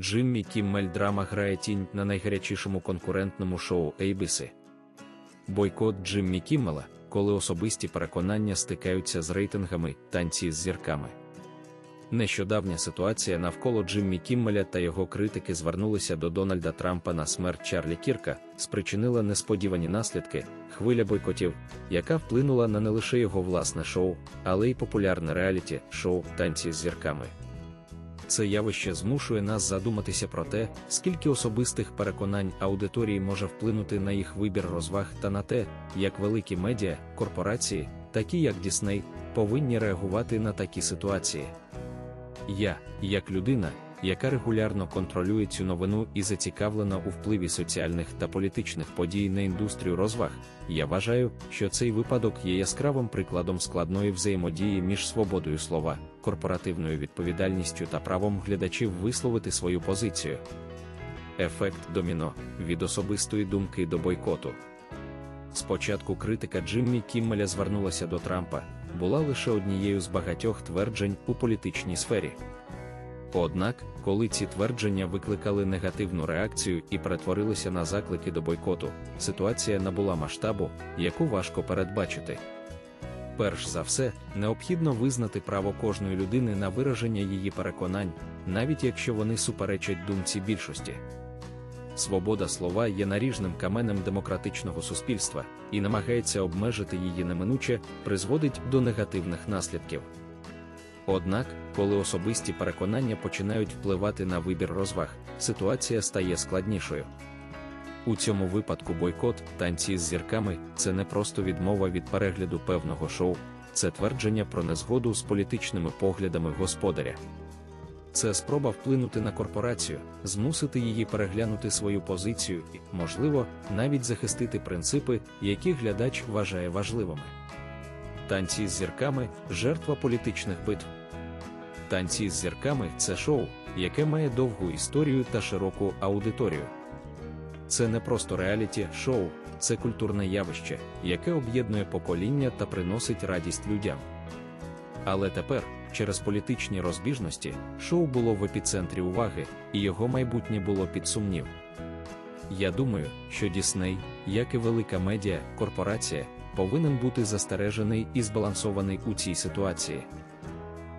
Джиммі Кіммель драма грає тінь на найгарячішому конкурентному шоу ABC. Бойкот Джиммі Кіммела, коли особисті переконання стикаються з рейтингами танці з зірками. Нещодавня ситуація навколо Джиммі Кіммеля та його критики звернулися до Дональда Трампа на смерть Чарлі Кірка, спричинила несподівані наслідки, хвиля бойкотів, яка вплинула на не лише його власне шоу, але й популярне реаліті шоу танці з зірками. Це явище змушує нас задуматися про те, скільки особистих переконань аудиторії може вплинути на їх вибір розваг та на те, як великі медіа, корпорації, такі як Дісней, повинні реагувати на такі ситуації. Я, як людина, яка регулярно контролює цю новину і зацікавлена у впливі соціальних та політичних подій на індустрію розваг, я вважаю, що цей випадок є яскравим прикладом складної взаємодії між свободою слова, корпоративною відповідальністю та правом глядачів висловити свою позицію. Ефект доміно від особистої думки до бойкоту. Спочатку критика Джиммі Кіммеля звернулася до Трампа, була лише однією з багатьох тверджень у політичній сфері. Однак, коли ці твердження викликали негативну реакцію і перетворилися на заклики до бойкоту, ситуація набула масштабу, яку важко передбачити. Перш за все, необхідно визнати право кожної людини на вираження її переконань, навіть якщо вони суперечать думці більшості. Свобода слова є наріжним каменем демократичного суспільства і намагається обмежити її неминуче, призводить до негативних наслідків. Однак, коли особисті переконання починають впливати на вибір розваг, ситуація стає складнішою. У цьому випадку бойкот, танці з зірками це не просто відмова від перегляду певного шоу, це твердження про незгоду з політичними поглядами господаря. Це спроба вплинути на корпорацію, змусити її переглянути свою позицію і, можливо, навіть захистити принципи, які глядач вважає важливими. Танці з зірками жертва політичних битв. Танці з зірками це шоу, яке має довгу історію та широку аудиторію. Це не просто реаліті шоу, це культурне явище, яке об'єднує покоління та приносить радість людям. Але тепер, через політичні розбіжності, шоу було в епіцентрі уваги, і його майбутнє було під сумнів. Я думаю, що Дісней, як і велика медіа, корпорація, повинен бути застережений і збалансований у цій ситуації.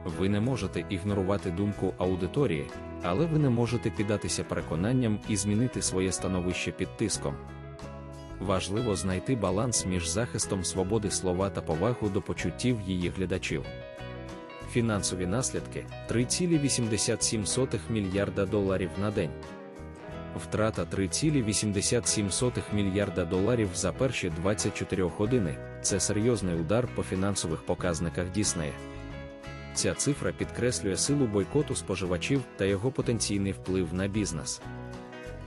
Ви не можете ігнорувати думку аудиторії, але ви не можете піддатися переконанням і змінити своє становище під тиском. Важливо знайти баланс між захистом свободи слова та повагу до почуттів її глядачів. Фінансові наслідки 3,87 мільярда доларів на день. Втрата 3,87 мільярда доларів за перші 24 години це серйозний удар по фінансових показниках Діснея. Ця цифра підкреслює силу бойкоту споживачів та його потенційний вплив на бізнес.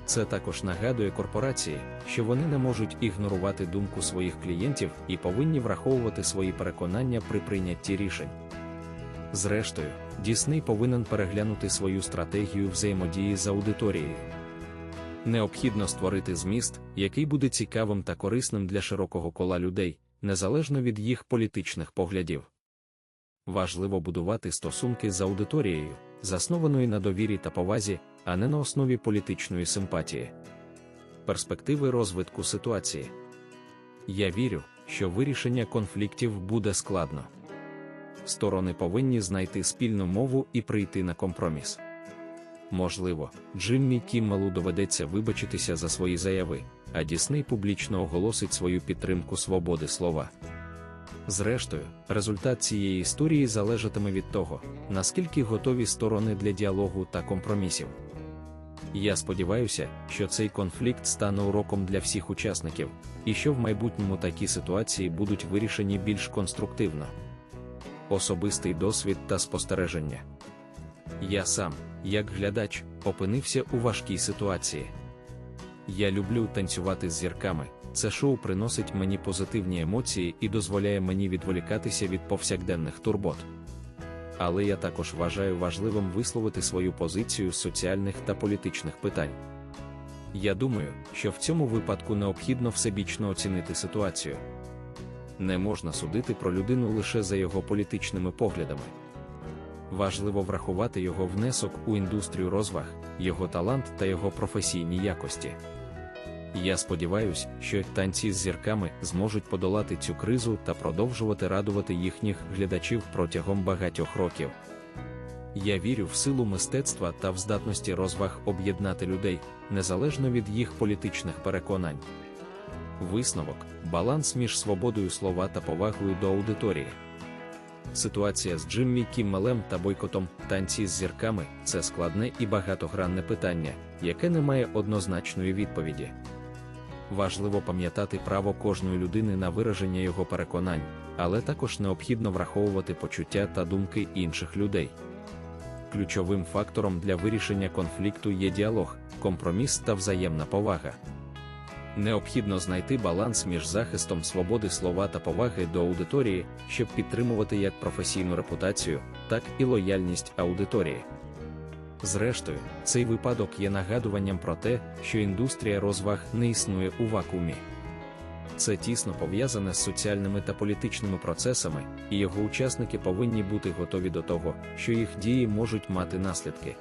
Це також нагадує корпорації, що вони не можуть ігнорувати думку своїх клієнтів і повинні враховувати свої переконання при прийнятті рішень. Зрештою, Дісней повинен переглянути свою стратегію взаємодії з аудиторією. Необхідно створити зміст, який буде цікавим та корисним для широкого кола людей, незалежно від їх політичних поглядів. Важливо будувати стосунки з аудиторією, заснованої на довірі та повазі, а не на основі політичної симпатії. Перспективи розвитку ситуації. Я вірю, що вирішення конфліктів буде складно. Сторони повинні знайти спільну мову і прийти на компроміс. Можливо, Джиммі Кіммелу доведеться вибачитися за свої заяви, а Дісней публічно оголосить свою підтримку свободи слова. Зрештою, результат цієї історії залежатиме від того, наскільки готові сторони для діалогу та компромісів. Я сподіваюся, що цей конфлікт стане уроком для всіх учасників, і що в майбутньому такі ситуації будуть вирішені більш конструктивно. Особистий досвід та спостереження. Я сам, як глядач, опинився у важкій ситуації. Я люблю танцювати з зірками. Це шоу приносить мені позитивні емоції і дозволяє мені відволікатися від повсякденних турбот. Але я також вважаю важливим висловити свою позицію з соціальних та політичних питань. Я думаю, що в цьому випадку необхідно всебічно оцінити ситуацію. Не можна судити про людину лише за його політичними поглядами. Важливо врахувати його внесок у індустрію розваг, його талант та його професійні якості. Я сподіваюся, що танці з зірками зможуть подолати цю кризу та продовжувати радувати їхніх глядачів протягом багатьох років. Я вірю в силу мистецтва та в здатності розваг об'єднати людей, незалежно від їх політичних переконань. Висновок баланс між свободою слова та повагою до аудиторії. Ситуація з Джиммі Кіммелем та бойкотом танці з зірками це складне і багатогранне питання, яке не має однозначної відповіді. Важливо пам'ятати право кожної людини на вираження його переконань, але також необхідно враховувати почуття та думки інших людей. Ключовим фактором для вирішення конфлікту є діалог, компроміс та взаємна повага. Необхідно знайти баланс між захистом свободи слова та поваги до аудиторії, щоб підтримувати як професійну репутацію, так і лояльність аудиторії. Зрештою, цей випадок є нагадуванням про те, що індустрія розваг не існує у вакуумі. Це тісно пов'язане з соціальними та політичними процесами, і його учасники повинні бути готові до того, що їх дії можуть мати наслідки.